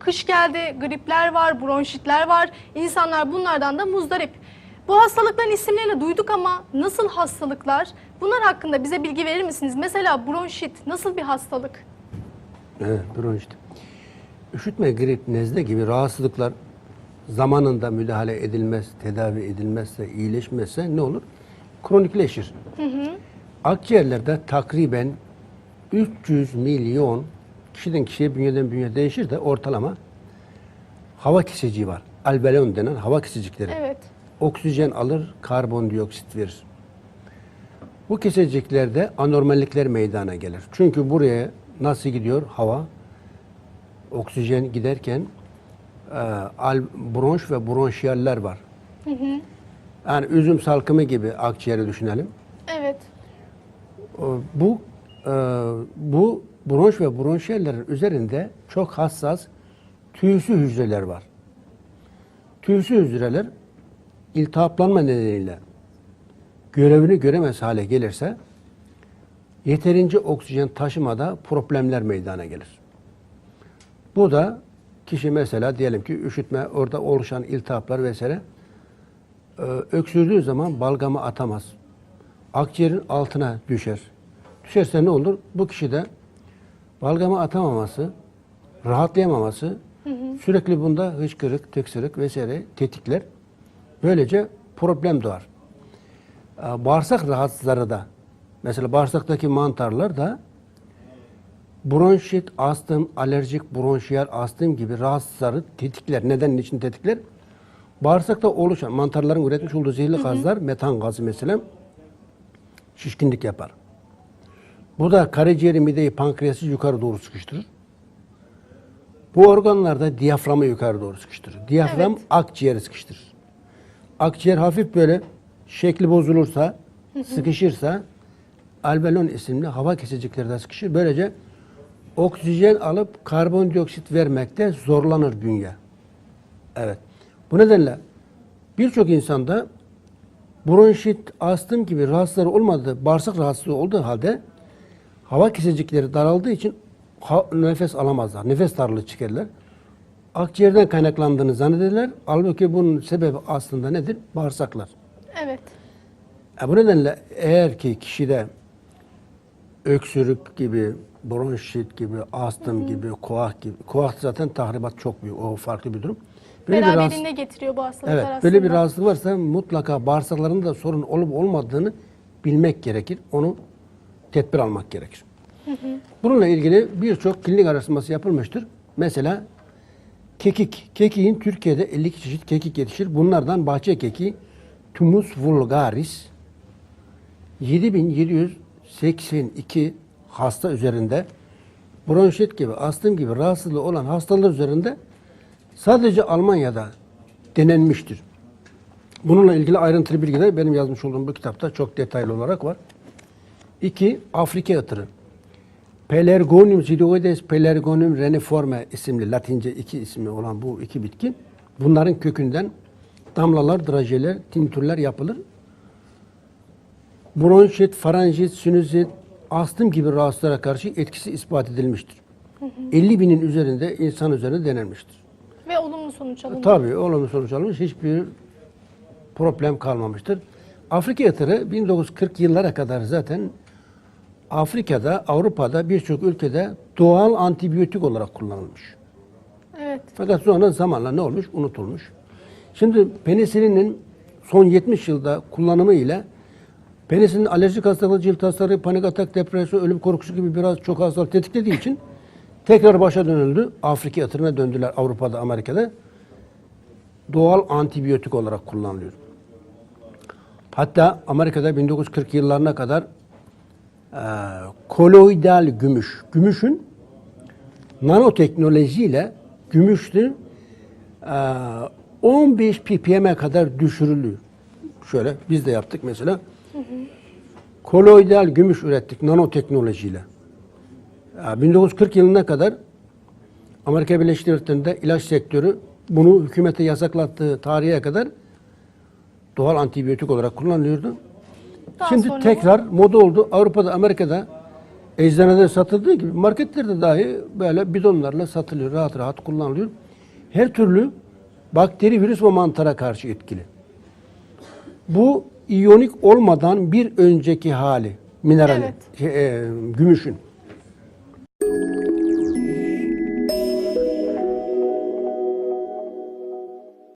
Kış geldi, gripler var, bronşitler var. İnsanlar bunlardan da muzdarip. Bu hastalıkların isimlerini duyduk ama nasıl hastalıklar? Bunlar hakkında bize bilgi verir misiniz? Mesela bronşit nasıl bir hastalık? Evet, bronşit. Üşütme, grip, nezle gibi rahatsızlıklar zamanında müdahale edilmez, tedavi edilmezse, iyileşmezse ne olur? Kronikleşir. Akciğerlerde takriben 300 milyon kişiden kişiye bünyeden bünyeye değişir de ortalama hava kesiciği var. Alveolon denen hava kesicikleri. Evet. Oksijen alır, karbondioksit verir. Bu keseciklerde anormallikler meydana gelir. Çünkü buraya nasıl gidiyor hava? Oksijen giderken e, al, bronş ve bronşiyaller var. Yani üzüm salkımı gibi akciğeri düşünelim. O, Bu e, bu bronş ve bronşiyellerin üzerinde çok hassas tüysü hücreler var. Tüysü hücreler iltihaplanma nedeniyle görevini göremez hale gelirse yeterince oksijen taşımada problemler meydana gelir. Bu da kişi mesela diyelim ki üşütme, orada oluşan iltihaplar vesaire e, öksürdüğü zaman balgamı atamaz. Akciğerin altına düşer. Düşerse ne olur? Bu kişide balgamı atamaması, rahatlayamaması, sürekli bunda hıçkırık, tıksırık vesaire tetikler. Böylece problem doğar. E, Bağırsak rahatsızları da, mesela bağırsaktaki mantarlar da bronşit, astım, alerjik bronşiyel astım gibi rahatsızları tetikler. Neden için tetikler? Bağırsakta oluşan mantarların üretmiş olduğu zehirli gazlar, metan gazı mesela şişkinlik yapar. Bu da karaciğeri, mideyi, pankreası yukarı doğru sıkıştırır. Bu organlarda diyaframı yukarı doğru sıkıştırır. Diyafram Evet. akciğeri sıkıştırır. Akciğer hafif böyle şekli bozulursa, sıkışırsa alveolon isimli hava kesicikleri de sıkışır. Böylece oksijen alıp karbondioksit vermekte zorlanır bünye. Evet. Bu nedenle birçok insanda bronşit, astım gibi rahatsızları olmadığı, bağırsak rahatsızlığı olduğu halde hava kesicikleri daraldığı için nefes alamazlar. Nefes darlığı çıkarırlar. Akciğerden kaynaklandığını zannederler. Halbuki bunun sebebi aslında nedir? Bağırsaklar. Evet. E bu nedenle eğer ki kişide öksürük gibi, bronşit gibi, astım gibi, koah gibi, koah zaten tahribat çok büyük, o farklı bir durum. Böyle bir rahatsız- Beraberinde getiriyor bu hastalıklar Evet, aslında. böyle bir rahatsızlık varsa mutlaka bağırsaklarında da sorun olup olmadığını bilmek gerekir. Onu tedbir almak gerekir. Bununla ilgili birçok klinik araştırması yapılmıştır. Mesela kekik. Kekiğin Türkiye'de 52 çeşit kekik yetişir. Bunlardan bahçe kekiği Tumus vulgaris 7782 hasta üzerinde bronşit gibi, astım gibi rahatsızlığı olan hastalar üzerinde sadece Almanya'da denenmiştir. Bununla ilgili ayrıntılı bilgiler benim yazmış olduğum bu kitapta çok detaylı olarak var. İki, Afrika ıtırı. Pelargonium zidoides, Pelargonium reniforme isimli Latince iki ismi olan bu iki bitki. Bunların kökünden damlalar, drajeler, tintürler yapılır. Bronşit, faranjit, sinüzit, astım gibi rahatsızlara karşı etkisi ispat edilmiştir. 50 binin üzerinde insan üzerinde denenmiştir. Ve olumlu sonuç alınıyor. Tabii olumlu sonuç alınmış. Hiçbir problem kalmamıştır. Afrika yatırı 1940 yıllara kadar zaten Afrika'da, Avrupa'da birçok ülkede doğal antibiyotik olarak kullanılmış. Evet. Fakat sonra zamanla ne olmuş? Unutulmuş. Şimdi penisilinin son 70 yılda kullanımı ile penisilin alerjik hastalığı, cilt hastalığı, panik atak, depresyon, ölüm korkusu gibi biraz çok hastalık tetiklediği için tekrar başa dönüldü. Afrika yatırına döndüler Avrupa'da, Amerika'da. Doğal antibiyotik olarak kullanılıyor. Hatta Amerika'da 1940 yıllarına kadar koloidal gümüş, gümüşün nanoteknolojiyle gümüşün e, 15 ppm'e kadar düşürülüyor. Şöyle biz de yaptık mesela. Koloidal gümüş ürettik nanoteknolojiyle. E, 1940 yılına kadar Amerika Birleşik Devletleri'nde ilaç sektörü bunu hükümete yasaklattığı tarihe kadar doğal antibiyotik olarak kullanılıyordu. Daha Şimdi sonra tekrar moda oldu. Avrupa'da, Amerika'da eczanede satıldığı gibi marketlerde dahi böyle bidonlarla satılıyor. Rahat rahat kullanılıyor. Her türlü bakteri, virüs ve mantara karşı etkili. Bu iyonik olmadan bir önceki hali mineral Evet. şey, e, gümüşün